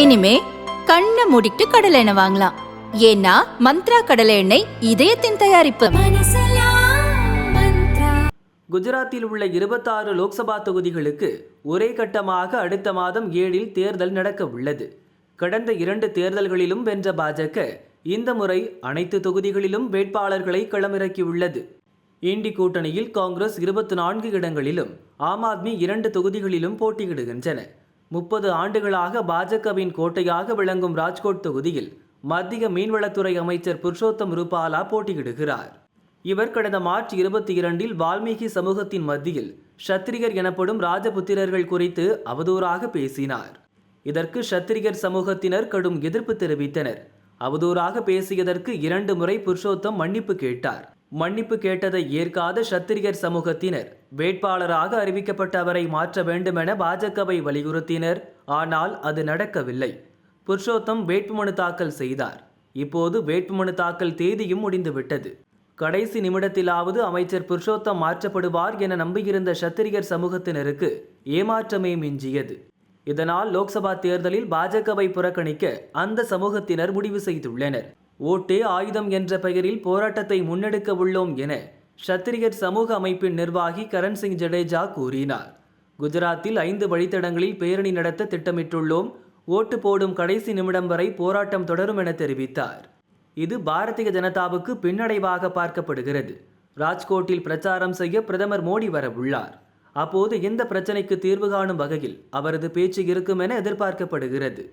இனிமே கண்ணை மூடிட்டு கடலை எண்ணெய் வாங்கலாம். ஏன்னா மந்த்ரா கடலை எண்ணெய் இதயத்தின் தயாரிப்பு. குஜராத்தில் உள்ள இருபத்தாறு லோக்சபா தொகுதிகளுக்கு ஒரே கட்டமாக அடுத்த மாதம் ஏழில் தேர்தல் நடக்க உள்ளது. கடந்த இரண்டு தேர்தல்களிலும் வென்ற பாஜக இந்த முறை அனைத்து தொகுதிகளிலும் வேட்பாளர்களை களமிறக்கியுள்ளது. இண்டி கூட்டணியில் காங்கிரஸ் இருபத்தி நான்கு இடங்களிலும் ஆம் ஆத்மி இரண்டு தொகுதிகளிலும் போட்டியிடுகின்றன. முப்பது ஆண்டுகளாக பாஜகவின் கோட்டையாக விளங்கும் ராஜ்கோட் தொகுதியில் மத்திய மீன்வளத்துறை அமைச்சர் புருஷோத்தம் ரூபாலா போட்டியிடுகிறார். இவர் கடந்த மார்ச் இருபத்தி இரண்டில் வால்மீகி சமூகத்தின் மத்தியில் ஷத்திரியர் எனப்படும் ராஜபுத்திரர்கள் குறித்து அவதூறாக பேசினார். இதற்கு ஷத்திரியர் சமூகத்தினர் கடும் எதிர்ப்பு தெரிவித்தனர். அவதூறாக பேசியதற்கு இரண்டு முறை புருஷோத்தம் மன்னிப்பு கேட்டார். மன்னிப்பு கேட்டதை ஏற்காத சத்திரியர் சமூகத்தினர் வேட்பாளராக அறிவிக்கப்பட்ட அவரை மாற்ற வேண்டுமென பாஜகவை வலியுறுத்தினர். ஆனால் அது நடக்கவில்லை. புருஷோத்தம் வேட்புமனு தாக்கல் செய்தார். இப்போது வேட்புமனு தாக்கல் தேதியும் முடிந்துவிட்டது. கடைசி நிமிடத்திலாவது அமைச்சர் புருஷோத்தம் மாற்றப்படுவார் என நம்பியிருந்த சத்திரியர் சமூகத்தினருக்கு ஏமாற்றமே மிஞ்சியது. இதனால் லோக்சபா தேர்தலில் பாஜகவை புறக்கணிக்க அந்த சமூகத்தினர் முடிவு செய்துள்ளனர். ஓட்டே ஆயுதம் என்ற பெயரில் போராட்டத்தை முன்னெடுக்க உள்ளோம் என சத்திரியர் சமூக அமைப்பின் நிர்வாகி கரண் சிங் ஜடேஜா கூறினார். குஜராத்தில் ஐந்து வழித்தடங்களில் பேரணி நடத்த திட்டமிட்டுள்ளோம். ஓட்டு போடும் கடைசி நிமிடம் வரை போராட்டம் தொடரும் என தெரிவித்தார். இது பாரதிய ஜனதாவுக்கு பின்னடைவாக பார்க்கப்படுகிறது. ராஜ்கோட்டில் பிரச்சாரம் செய்ய பிரதமர் மோடி வரவுள்ளார். அப்போது இந்த பிரச்சனைக்கு தீர்வு காணும் வகையில் அவரது பேச்சு இருக்கும் என எதிர்பார்க்கப்படுகிறது.